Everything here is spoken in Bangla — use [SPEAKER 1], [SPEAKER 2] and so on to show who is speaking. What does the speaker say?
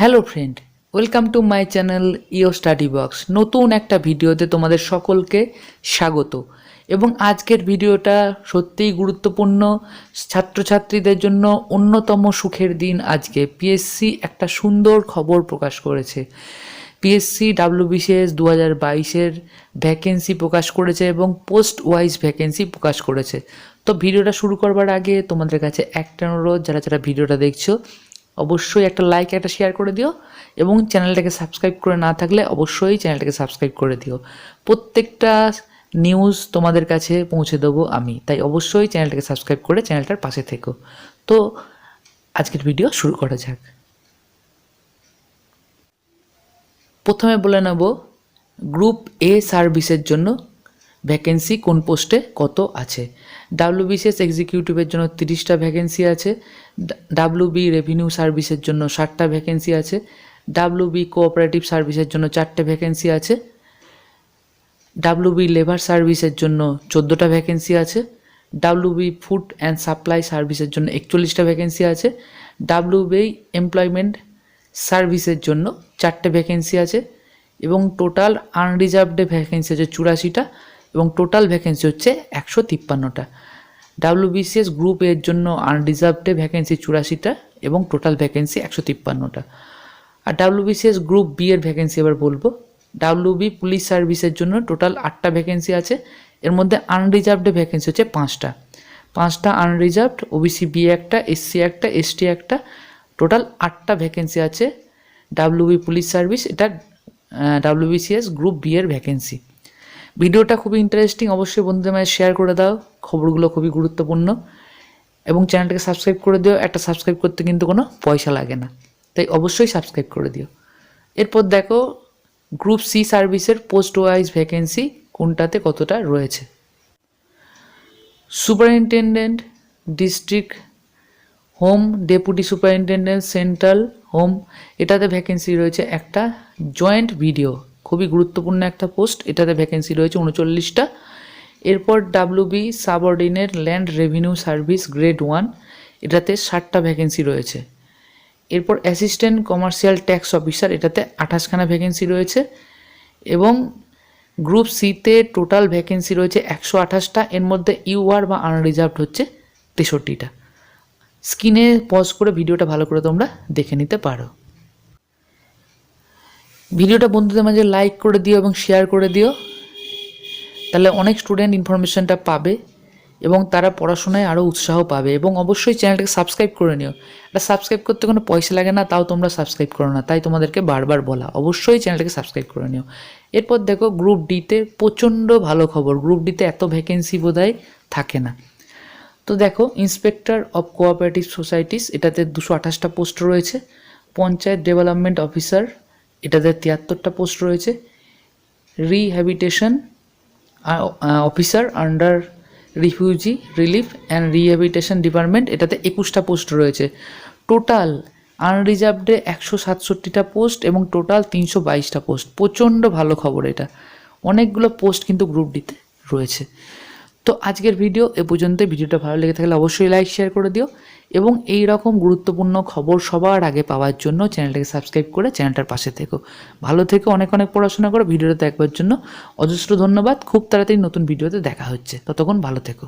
[SPEAKER 1] Hello friend welcome to my channel yo study box নতুন একটা ভিডিওতে তোমাদের সকলকে স্বাগত। এবং আজকের ভিডিওটা সত্যিই গুরুত্বপূর্ণ। ছাত্রছাত্রীদের জন্য অন্যতম সুখের দিন আজকে। পিএসসি একটা সুন্দর খবর প্রকাশ করেছে। পিএসসি ডাব্লিউবিসিএস দু হাজার বাইশের ভ্যাকেন্সি প্রকাশ করেছে এবং পোস্ট ওয়াইজ ভ্যাকেন্সি প্রকাশ করেছে। তো ভিডিওটা শুরু করবার আগে তোমাদের কাছে একটা অনুরোধ, যারা যারা ভিডিওটা দেখছ অবশ্যই একটা লাইক একটা শেয়ার করে দিও এবং চ্যানেলটাকে সাবস্ক্রাইব করে না থাকলে অবশ্যই চ্যানেলটাকে সাবস্ক্রাইব করে দিও। প্রত্যেকটা নিউজ তোমাদের কাছে পৌঁছে দেবো আমি, তাই অবশ্যই চ্যানেলটাকে সাবস্ক্রাইব করে চ্যানেলটার পাশে থেকো। তো আজকের ভিডিও শুরু করা যাক। প্রথমে বলে নেব গ্রুপ এ সার্ভিসের জন্য ভ্যাকেন্সি কোন পোস্টে কত আছে? ডাব্লিউবিসিএস এক্সিকিউটিভের জন্য তিরিশটা ভ্যাকেন্সি আছে। ডাব্লিউবি রেভিনিউ সার্ভিসের জন্য ষাটটা ভ্যাকেন্সি আছে। ডাব্লিউবি কোঅপারেটিভ সার্ভিসের জন্য চারটে ভ্যাকেন্সি আছে। ডাব্লিউবি লেবার সার্ভিসের জন্য চোদ্দোটা ভ্যাকেন্সি আছে। ডাব্লিউবি ফুড অ্যান্ড সাপ্লাই সার্ভিসের জন্য একচল্লিশটা ভ্যাকেন্সি আছে। ডাব্লিউবি এমপ্লয়মেন্ট সার্ভিসের জন্য চারটে ভ্যাকেন্সি আছে। এবং টোটাল আনরিজার্ভডে ভ্যাকেন্সি আছে চুরাশিটা। এবং টোটাল ভ্যাকেন্সি হচ্ছে একশো তিপ্পান্নটা। ডাব্লিউবিসিএস গ্রুপ এর জন্য আনরিজার্ভডে ভ্যাকেন্সি চুরাশিটা এবং টোটাল ভ্যাকেন্সি একশো তিপ্পান্নটা। আর ডাব্লিউবিসিএস গ্রুপ বি এর ভ্যাকেন্সি এবার বলব। ডাব্লিউবি পুলিশ সার্ভিসের জন্য টোটাল আটটা ভ্যাকেন্সি আছে। এর মধ্যে আনরিজার্ভডে ভ্যাকেন্সি হচ্ছে পাঁচটা। পাঁচটা আনরিজার্ভড ওবিসি বি একটা এসসি একটা এসটি একটা টোটাল আটটা ভ্যাকেন্সি আছে। ডাব্লিউবি পুলিশ সার্ভিস এটা ডাব্লিউবিসিএস গ্রুপ বি এর ভ্যাকেন্সি ভিডিওটা খুবই ইন্টারেস্টিং অবশ্যই বন্ধুদের মাঝে শেয়ার করে দাও, খবরগুলো খুবই গুরুত্বপূর্ণ। এবং চ্যানেলটাকে সাবস্ক্রাইব করে দিও, একটা সাবস্ক্রাইব করতে কিন্তু কোনো পয়সা লাগে না। তাই অবশ্যই সাবস্ক্রাইব করে দিও। এরপর দেখো গ্রুপ সি সার্ভিসের পোস্ট ওয়াইজ ভ্যাকেন্সি কোনটাতে কতটা রয়েছে? Superintendent district home deputy superintendent central home এটাতে ভ্যাকেন্সি রয়েছে একটা জয়েন্ট ভিডিও খুবই গুরুত্বপূর্ণ একটা পোস্ট, এটাতে ভ্যাকেন্সি রয়েছে উনচল্লিশটা। এরপর WB subordinate land revenue service grade one এটাতে ষাটটা ভ্যাকেন্সি রয়েছে। এরপর অ্যাসিস্ট্যান্ট কমার্শিয়াল ট্যাক্স অফিসার এটাতে আঠাশখানা ভ্যাকেন্সি রয়েছে। এবং গ্রুপ সিতে টোটাল ভ্যাকেন্সি রয়েছে একশো আঠাশটা, এর মধ্যে ইউআর বা আনরিজার্ভড হচ্ছে তেষট্টিটা। স্ক্রিনে পজ করে ভিডিওটা ভালো করে তোমরা দেখে নিতে পারো। ভিডিওটা বন্ধুদের মাঝে লাইক করে দিও এবং শেয়ার করে দিও। তাহলে অনেক স্টুডেন্ট ইনফরমেশনটা পাবে এবং তারা পড়াশোনায় আরও উৎসাহ পাবে এবং অবশ্যই চ্যানেলটাকে সাবস্ক্রাইব করে নিও। এটা সাবস্ক্রাইব করতে কোনো পয়সা লাগে না, তাও তোমরা সাবস্ক্রাইব করো না। তাই তোমাদেরকে বারবার বলা, অবশ্যই চ্যানেলটাকে সাবস্ক্রাইব করে নিও। এরপর দেখো গ্রুপ ডিতে প্রচণ্ড ভালো খবর। গ্রুপ ডিতে এত ভ্যাকেন্সি বোধহয় থাকে না। তো দেখো ইন্সপেক্টর অফ কোঅপারেটিভ সোসাইটিস এটাতে দুশো আঠাশটা পোস্ট রয়েছে। পঞ্চায়েত ডেভেলপমেন্ট অফিসার এটাতে তিয়াত্তরটা পোস্ট রয়েছে। Rehabilitation officer under refugee relief and rehabilitation department এটাতে একুশটা পোস্ট রয়েছে। টোটাল আনরিজার্ভডে একশো সাতষট্টিটা পোস্ট এবং টোটাল তিনশো বাইশটা পোস্ট প্রচণ্ড ভালো খবর এটা। অনেকগুলো পোস্ট কিন্তু গ্রুপ ডিতে রয়েছে। তো আজকের ভিডিও এ পর্যন্ত ভিডিওটা ভালো লেগে থাকলে অবশ্যই লাইক, শেয়ার করে দিও। এবং এই রকম গুরুত্বপূর্ণ খবর সবার আগে পাওয়ার জন্য চ্যানেলটাকে সাবস্ক্রাইব করে চ্যানেলটার পাশে থেকো। ভালো থেকে, অনেক অনেক পড়াশোনা করো, ভিডিওটা দেখবার জন্য। অজস্র ধন্যবাদ। খুব তাড়াতাড়ি নতুন ভিডিওতে দেখা হচ্ছে। ততক্ষণ ভালো থেকো।